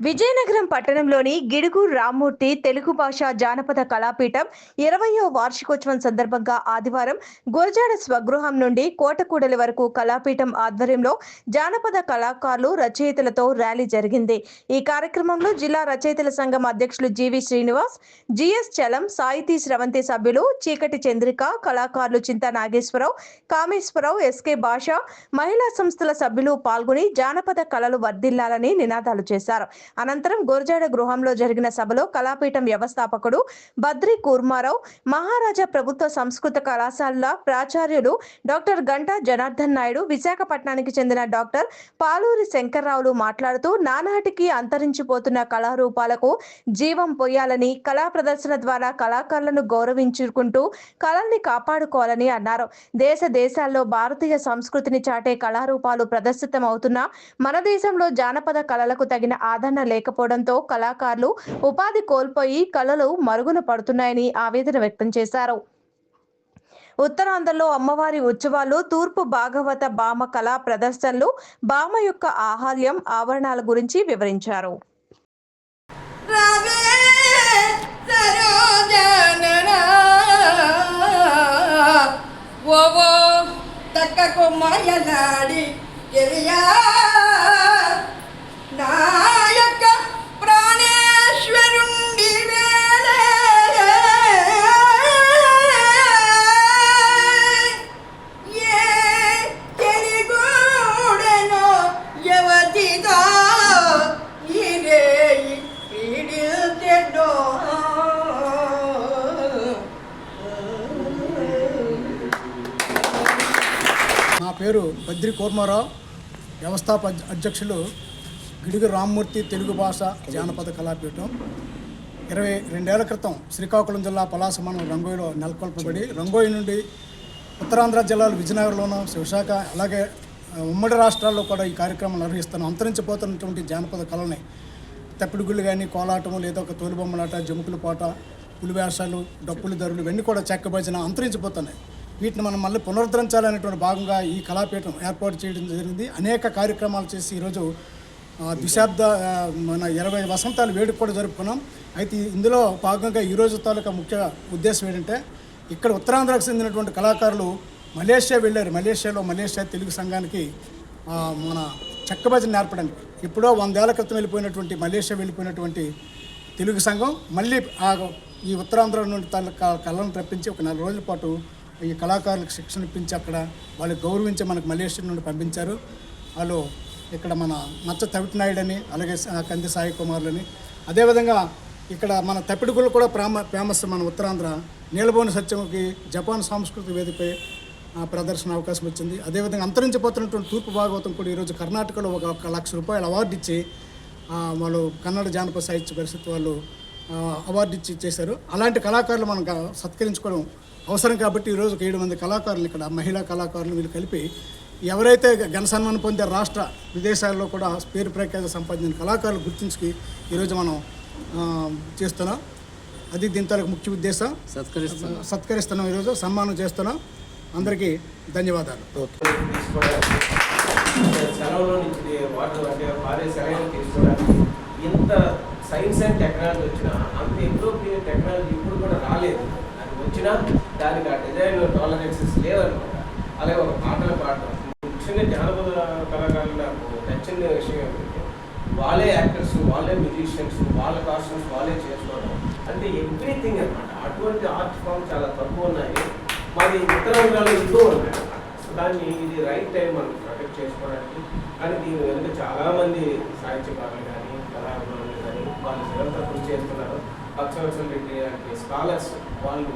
విజయనగరం పట్టణంలోని గిడుగు రామ్మూర్తి తెలుగు భాష జానపద కళాపీఠం ఇరవయో వార్షికోత్సవం సందర్భంగా ఆదివారం గురజాడ స్వగృహం నుండి కోటకూడలి వరకు కళాపీఠం ఆధ్వర్యంలో జానపద కళాకారులు రచయితలతో ర్యాలీ జరిగింది. ఈ కార్యక్రమంలో జిల్లా రచయితల సంఘం అధ్యక్షులు జీవి శ్రీనివాస్ జిఎస్ చలం సాహితీ స్రవంతి సభ్యులు చీకటి చంద్రిక కళాకారులు చింతా నాగేశ్వరరావు కామేశ్వరరావు ఎస్కే భాష మహిళా సంస్థల సభ్యులు పాల్గొని జానపద కళలు వర్ధిల్లాలని నినాదాలు చేశారు. అనంతరం గురజాడ గృహంలో జరిగిన సభలో కళాపీఠం వ్యవస్థాపకుడు బద్రి కూర్మారావు మహారాజా ప్రభుత్వ సంస్కృత కళాశాల ప్రాచార్యులు డాక్టర్ గంటా జనార్దన్ నాయుడు విశాఖపట్నానికి చెందిన డాక్టర్ పాలూరి శంకర్రావులు మాట్లాడుతూ నానాటికి అంతరించిపోతున్న కళారూపాలకు జీవం పోయాలని కళా ప్రదర్శన ద్వారా కళాకారులను గౌరవించుకుంటూ కళల్ని కాపాడుకోవాలని అన్నారు. దేశ దేశాల్లో భారతీయ సంస్కృతిని చాటే కళారూపాలు ప్రదర్శితం అవుతున్నా మన దేశంలో జానపద కళలకు తగిన ఆదరణ లేకపోవడంతో కళాకారులు ఉపాధి కోల్పోయి కళలు మరుగున పడుతున్నాయని ఆవేదన వ్యక్తం చేశారు. ఉత్తరాంధ్రలో అమ్మవారి ఉత్సవాలు తూర్పు భాగవత భామ కళా ప్రదర్శనలు భామ యొక్క ఆహార్యం ఆవరణాల గురించి వివరించారు. మాయలాడి నా నా పేరు బద్రి కూర్మారావు. వ్యవస్థాప అధ్యక్షులు గిడుగు రామ్మూర్తి తెలుగు భాష జానపద కళాపీఠం. ఇరవై రెండేళ్ళ క్రితం శ్రీకాకుళం జిల్లా పలాస మండలం రంగోయిలో నెలకొల్పబడి రంగోయి నుండి ఉత్తరాంధ్ర జిల్లాలు విజయనగరంలోను విశాఖ అలాగే ఉమ్మడి రాష్ట్రాల్లో కూడా ఈ కార్యక్రమం నిర్వహిస్తున్నాం అంతరించిపోతున్నటువంటి జానపద కళని తప్పిడిగుళ్ళు కానీ కోలాటము లేదా ఒక తోలుబొమ్మలాట జముకుల పాట పులివేషాలు డప్పులు ధరలు ఇవన్నీ కూడా చెక్క భజన అంతరించిపోతున్నాయి. వీటిని మనం మళ్ళీ పునరుద్ధరించాలనేటువంటి భాగంగా ఈ కళాపీఠం ఏర్పాటు చేయడం జరిగింది. అనేక కార్యక్రమాలు చేసి ఈరోజు ఆ, దశాబ్ద మన ఇరవై వసంతాలు వేడుక కూడా జరుపుకున్నాం. అయితే ఇందులో భాగంగా ఈరోజు తాలూకా ముఖ్య ఉద్దేశం ఏంటంటే ఇక్కడ ఉత్తరాంధ్రకు చెందినటువంటి కళాకారులు మలేషియా వెళ్ళారు. మలేషియాలో మలేషియా తెలుగు సంఘానికి మన చక్కభజన నేర్పడానికి. ఎప్పుడో వందేళ్ళ క్రితం వెళ్ళిపోయినటువంటి మలేషియా వెళ్ళిపోయినటువంటి తెలుగు సంఘం మళ్ళీ ఈ ఉత్తరాంధ్ర నుండి తన కళ్ళను రప్పించి ఒక నెల రోజుల పాటు ఈ కళాకారులకు శిక్షణ ఇప్పించి అక్కడ వాళ్ళు గౌరవించి మనకు మలేషియా నుండి పంపించారు. వాళ్ళు ఇక్కడ మన మచ్చ తవిటినాయుడు అని అలాగే కంది సాయి కుమారులని. అదేవిధంగా ఇక్కడ మన తప్పిడుగులు కూడా ప్రామ ఫేమస్ మన ఉత్తరాంధ్ర నీలబోని సత్యంకి జపాన్ సాంస్కృతిక వేదికపై ప్రదర్శన అవకాశం వచ్చింది. అదేవిధంగా అంతరించిపోతున్నటువంటి తూర్పు భాగవతం కూడా ఈరోజు కర్ణాటకలో ఒక ఒక లక్ష రూపాయలు అవార్డు ఇచ్చి వాళ్ళు కన్నడ జానపద సాహిత్య పరిషత్ వాళ్ళు అవార్డు ఇచ్చి చేశారు. అలాంటి కళాకారులు మనం సత్కరించుకోవడం అవసరం కాబట్టి ఈరోజు ఒక ఏడు మంది కళాకారులు ఇక్కడ మహిళా కళాకారులు వీళ్ళు కలిపి ఎవరైతే ఘన సన్మానం పొందే రాష్ట్ర విదేశాల్లో కూడా పేరు ప్రఖ్యాత సంపాదించిన కళాకారులు గుర్తించుకి ఈరోజు మనం చేస్తున్నాం. అది దీని తాలూకు ముఖ్య ఉద్దేశం. సత్కరిస్తున్నాం. సత్కరిస్తున్నాం ఈరోజు సన్మానం చేస్తున్నాం. అందరికీ ధన్యవాదాలు. సెలవులో సైన్స్ అండ్ టెక్నాలజీ వచ్చినా అంత ఇంప్రూవ్ టెక్నాలజీ ఇప్పుడు కూడా రాలేదు. అది వచ్చినా దానికి ఆ డిజైన్ టాలరెన్సెస్ లేవనమాట అలాగే ఒక పాటలు పాడటం ముఖ్యంగా జానపద కళాకారులు నాకు నచ్చిన విషయం ఏంటంటే వాళ్ళే యాక్టర్స్ వాళ్ళే మ్యూజిషియన్స్ వాళ్ళ కాస్ట్యూమ్స్ వాళ్ళే చేసుకోవడం. అంటే ఎవ్రీథింగ్ అనమాట అటువంటి ఆర్ట్ ఫామ్ చాలా తక్కువ ఉన్నాయి. మరి ఉత్తరాంధ్రలో ఎక్కువ ఉన్నాయి. సో దాన్ని ఇది రైట్ టైం మనం ప్రొటెక్ట్ చేసుకోవడానికి. కానీ దీని వెనుక చాలామంది సాహిత్యకారులు కానీ కళాకారులు వాళ్ళు నిరంతరం కృషి చేస్తున్నారు. పక్షవత్సల రెడ్డి లాంటి స్కాలర్స్ వాళ్ళు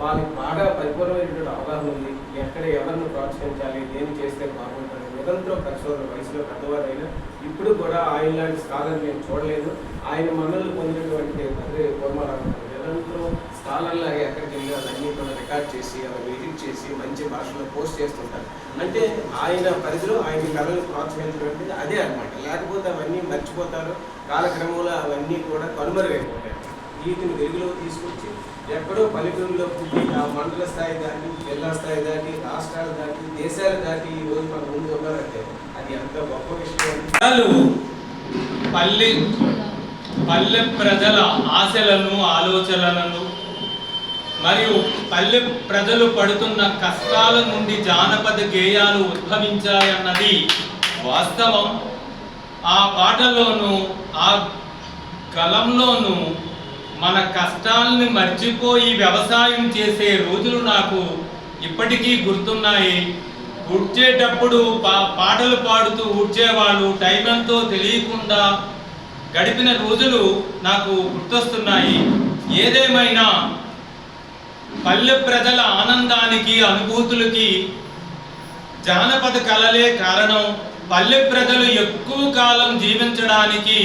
వాళ్ళకి బాగా పరిపూర్ణమైనటువంటి అవగాహన ఉంది. ఎక్కడ ఎవరిని ప్రోత్సహించాలి దేని చేస్తే బాగుంటుంది నిరంతరం పరిశోధన వయసులో పెద్దవారైనా ఇప్పుడు కూడా ఆయన లాంటి స్కాలర్ నేను చూడలేదు. ఆయన మనల్ని పొందినటువంటి తండ్రి కోర్మారావు గారు. నిరంతరం స్కాలర్లా ఎక్కడికి వెళ్ళి అవన్నీ కూడా రికార్డ్ చేసి అవి ఎడిట్ చేసి మంచి భాషలో పోస్ట్ చేస్తుంటారు. అంటే ఆయన పరిధిలో ఆయన కళలు ప్రోత్సహించడం అదే అన్నమాట. లేకపోతే అవన్నీ మర్చిపోతారు. కాలక్రమంలో అవన్నీ కూడా కనుమరుగైపోతాయి. గీతిని వెలుగులోకి తీసుకొచ్చి ఎక్కడో పల్లెటూరులో పుట్టి ఆ మండల స్థాయి దాటి జిల్లా స్థాయి దాటి రాష్ట్రాలు దాటి దేశాలు దాటి ఈ రోజు మన ముందు ఉన్నారంటే అది ఎంత గొప్ప విషయం. పల్లె పల్లె ప్రజల ఆశలను ఆలోచనలను మరియు పల్లె ప్రజలు పడుతున్న కష్టాల నుండి జానపద గేయాలు ఉద్భవించాయన్నది వాస్తవం. ఆ పాటలోనూ ఆ గలంలోనూ మన కష్టాలను మర్చిపోయి వ్యవసాయం చేసే రోజులు నాకు ఇప్పటికీ గుర్తున్నాయి. ఉడ్చేటప్పుడు పా పాటలు పాడుతూ ఉడ్చేవాళ్ళు టైం ఎంతో తెలియకుండా గడిపిన రోజులు నాకు గుర్తొస్తున్నాయి. ఏదేమైనా పల్లె ప్రజల ఆనందానికి అనుభూతులకి జానపద కళలే కారణం. పల్లె ప్రజలు ఎక్కువ కాలం జీవించడానికి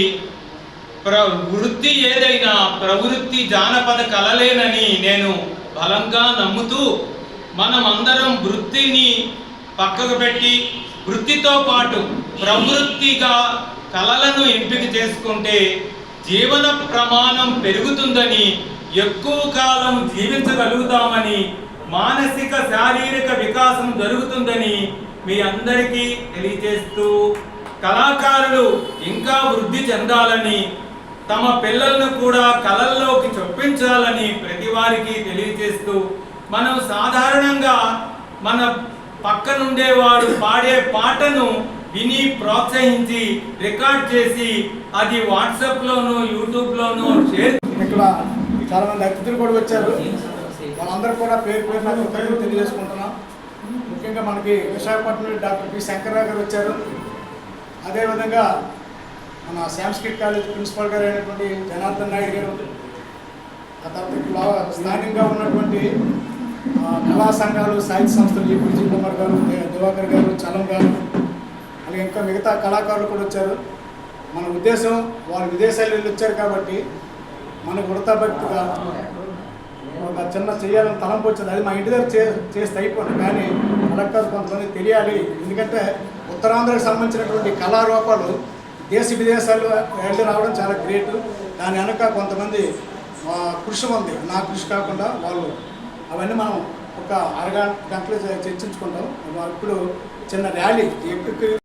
ప్ర వృత్తి ఏదైనా ప్రవృత్తి జానపద కళలేనని నేను బలంగా నమ్ముతూ మనం అందరం వృత్తిని పక్కకు పెట్టి వృత్తితో పాటు ప్రవృత్తిగా కళలను ఎంపిక చేసుకుంటే జీవన ప్రమాణం పెరుగుతుందని ఎక్కువ కాలం జీవించగలుగుతామని మానసిక శారీరక వికాసం జరుగుతుందని మీ అందరికీ తెలియజేస్తూ కళాకారులు ఇంకా వృద్ధి చెందాలని తమ పిల్లలను కూడా కళల్లోకి చొప్పించాలని ప్రతి వారికి తెలియజేస్తూ మనం సాధారణంగా మన పక్కనుండేవాడు పాడే పాటను విని ప్రోత్సహించి రికార్డ్ చేసి అది వాట్సాప్లోను యూట్యూబ్లోను షేర్ ఇక్కడ చాలా మంది అతిథులు కూడా వచ్చారు. వాళ్ళందరూ కూడా పేరు పేరు నాకు కృతజ్ఞతలు తెలియజేసుకుంటున్నాం. ముఖ్యంగా మనకి విశాఖపట్నం డాక్టర్ పి. శంకర్రావు గారు వచ్చారు. అదేవిధంగా మన సాంస్క్రిట్ కాలేజ్ ప్రిన్సిపాల్ గారు అయినటువంటి జనార్దన్ నాయుడు గారు ఆ తర్వాత స్థానికంగా ఉన్నటువంటి కళా సంఘాలు సాహిత్య సంస్థలు ఈ విజయ్ కుమార్ గారు దివాకర్ గారు చలం గారు అలాగే ఇంకా మిగతా కళాకారులు కూడా వచ్చారు. మన ఉద్దేశం వాళ్ళు విదేశాలు వెళ్ళి వచ్చారు కాబట్టి మనకు వృతాభక్తిగా ఒక చిన్న చేయాలని తలంపు వచ్చింది. అది మా ఇంటి దగ్గర చే చేస్తే అయిపోయింది కానీ అలా కాదు కొంతమంది తెలియాలి. ఎందుకంటే ఉత్తరాంధ్రకు సంబంధించినటువంటి కళారూపాలు దేశ విదేశాలు వెళ్ళి రావడం చాలా గ్రేట్. దాని వెనక కొంతమంది కృషి ఉంది. నా కృషి కాకుండా వాళ్ళు అవన్నీ మనం ఒక అరగంట గంటలు చర్చించుకుంటాం. ఇప్పుడు చిన్న ర్యాలీ. ఎక్కువ